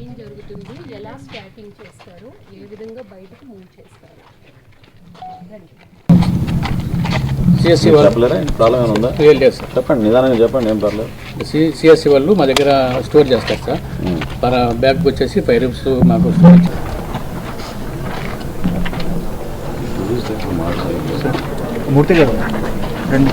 ఏం జరుగుతుంది? ఎలా స్టాకింగ్ చేస్తారు? ఏ విధంగా బయటకు మూవ్ చేస్తారు? సిఎస్సి చెప్పండి నిదానంగా చెప్పండి ఏం పర్లేదు సి సిఎస్సి వాళ్ళు మా దగ్గర స్టోర్ చేస్తారు సార్. మన బ్యాగ్కి వచ్చేసి ఫైవ్ రూపీస్ మాకు స్టోర్. మూర్తి గారు రండి.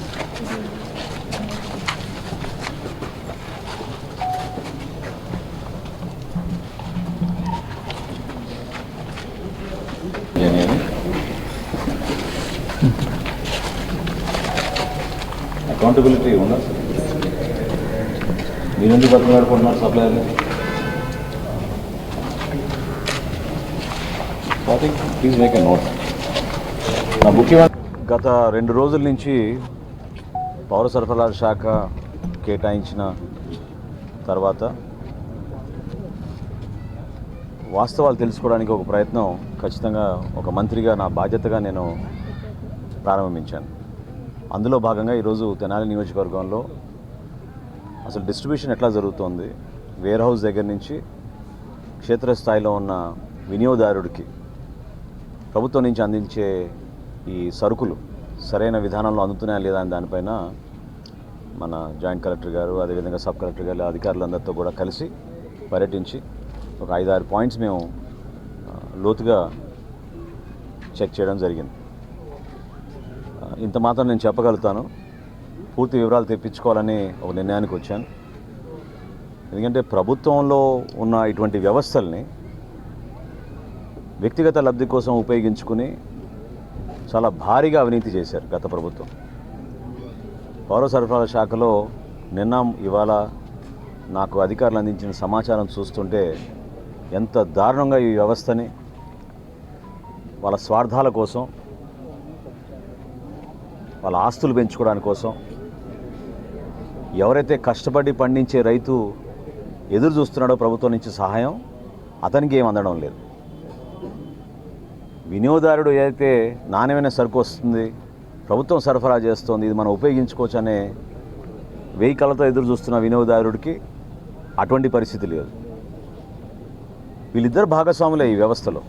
అకౌంటబిలిటీ ఉందా? మీరు ఎందుకు బతిమాడుకుంటున్నారు సప్లయర్ని? ప్లీజ్ మేక్ ఎ నోట్ నా ముఖ్యమైన గత రెండు రోజుల నుంచి పౌర సరఫరాల శాఖ కేటాయించిన తర్వాత వాస్తవాలు తెలుసుకోవడానికి ఒక ప్రయత్నం ఖచ్చితంగా ఒక మంత్రిగా నా బాధ్యతగా నేను ప్రారంభించాను. అందులో భాగంగా ఈరోజు తెనాలి నియోజకవర్గంలో అసలు డిస్ట్రిబ్యూషన్ ఎట్లా జరుగుతోంది? వేర్ హౌస్ దగ్గర నుంచి క్షేత్రస్థాయిలో ఉన్న వినియోగదారుడికి ప్రభుత్వం నుంచి అందించే ఈ సరుకులు సరైన విధానంలో అందుతున్నాయా లేదా అని దానిపైన మన జాయింట్ కలెక్టర్ గారు అదేవిధంగా సబ్ కలెక్టర్ గారు అధికారులందరితో కూడా కలిసి పర్యటించి ఒక ఐదారు పాయింట్స్ మేము లోతుగా చెక్ చేయడం జరిగింది. ఇంత మాత్రం నేను చెప్పగలుగుతాను. పూర్తి వివరాలు తెప్పించుకోవాలని ఒక నిర్ణయానికి వచ్చాను. ఎందుకంటే ప్రభుత్వంలో ఉన్న ఇటువంటి వ్యవస్థల్ని వ్యక్తిగత లబ్ధి కోసం ఉపయోగించుకుని చాలా భారీగా అవినీతి చేశారు గత ప్రభుత్వం. పౌర సరఫరాల శాఖలో నిన్న ఇవాళ నాకు అధికారులు అందించిన సమాచారం చూస్తుంటే ఎంత దారుణంగా ఈ వ్యవస్థని వాళ్ళ స్వార్థాల కోసం వాళ్ళ ఆస్తులు పెంచుకోవడానికి కోసం ఎవరైతే కష్టపడి పండించే రైతు ఎదురు చూస్తున్నాడో ప్రభుత్వం నుంచి సహాయం అతనికి ఏం అందడం లేదు. వినియోగదారుడు ఏదైతే నాణ్యమైన సరుకు వస్తుంది ప్రభుత్వం సరఫరా చేస్తోంది ఇది మనం ఉపయోగించుకోవచ్చు అనే వెయ్యి కళ్ళతో ఎదురు చూస్తున్న వినియోగదారుడికి అటువంటి పరిస్థితి లేదు. వీళ్ళిద్దరు భాగస్వాములే ఈ వ్యవస్థలో.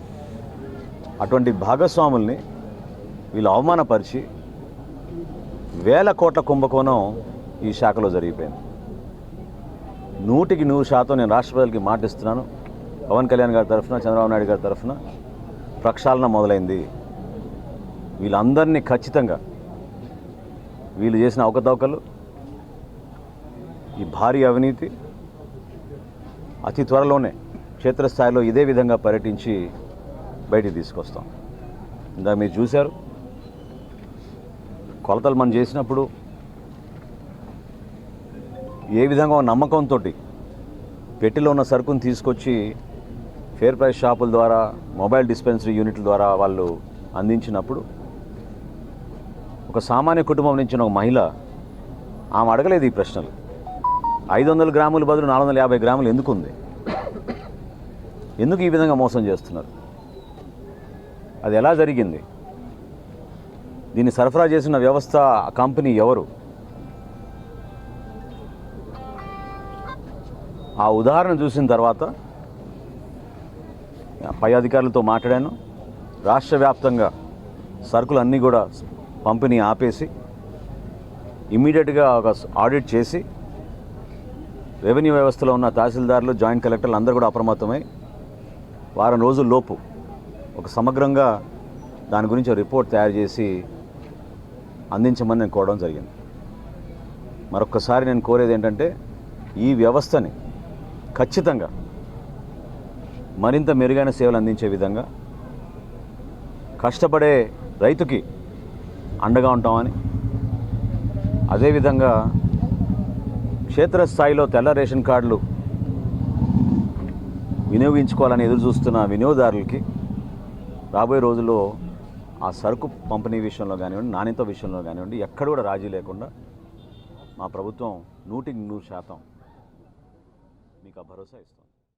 అటువంటి భాగస్వాముల్ని వీళ్ళు అవమానపరిచి వేల కోట్ల కుంభకోణం ఈ శాఖలో జరిగిపోయింది. నూటికి నూరు శాతం నేను రాష్ట్రపతికి మాటిస్తున్నాను. పవన్ కళ్యాణ్ గారి తరఫున చంద్రబాబు నాయుడు గారి తరఫున ప్రక్షాళన మొదలైంది. వీళ్ళందరినీ ఖచ్చితంగా వీళ్ళు చేసిన అవకతవకలు ఈ భారీ అవినీతి అతి త్వరలోనే క్షేత్రస్థాయిలో ఇదే విధంగా పర్యటించి బయటికి తీసుకొస్తాం. ఇందా మీరు చూశారు కొలతలు మనం చేసినప్పుడు ఏ విధంగా నమ్మకంతో పెట్టిలో ఉన్న సరుకును తీసుకొచ్చి ఫేర్ ప్రైస్ షాపుల ద్వారా మొబైల్ డిస్పెన్సరీ యూనిట్ల ద్వారా వాళ్ళు అందించినప్పుడు ఒక సామాన్య కుటుంబం నుంచి ఒక మహిళ ఆమె అడగలేదు ఈ ప్రశ్నలు. ఐదు వందల గ్రాముల బదులు నాలుగు వందల యాభై గ్రాములు ఎందుకు ఉంది ఎందుకు ఈ విధంగా మోసం చేస్తున్నారు? అది ఎలా జరిగింది? దీన్ని సరఫరా చేసిన వ్యవస్థ కంపెనీ ఎవరు? ఆ ఉదాహరణ చూసిన తర్వాత పై అధికారులతో మాట్లాడాను. రాష్ట్ర వ్యాప్తంగా సరుకులన్నీ కూడా పంపిణీ ఆపేసి ఇమ్మీడియట్గా ఒక ఆడిట్ చేసి రెవెన్యూ వ్యవస్థలో ఉన్న తహసీల్దారులు జాయింట్ కలెక్టర్లు అందరూ కూడా అప్రమత్తమై వారం రోజుల లోపు ఒక సమగ్రంగా దాని గురించి ఒక రిపోర్ట్ తయారు చేసి అందించమని నేను కోరడం జరిగింది. మరొక్కసారి నేను కోరేది ఏంటంటే ఈ వ్యవస్థని ఖచ్చితంగా మరింత మెరుగైన సేవలు అందించే విధంగా కష్టపడే రైతుకి అండగా ఉంటామని అదేవిధంగా క్షేత్రస్థాయిలో తెల్ల రేషన్ కార్డులు వినియోగించుకోవాలని ఎదురు చూస్తున్న వినియోగదారులకి రాబోయే రోజుల్లో ఆ సరుకు పంపిణీ విషయంలో కానివ్వండి నాణ్యత విషయంలో కానివ్వండి ఎక్కడ కూడా రాజీ లేకుండా మా ప్రభుత్వం నూటికి నూరు శాతం మీకు ఆ భరోసా ఇస్తాం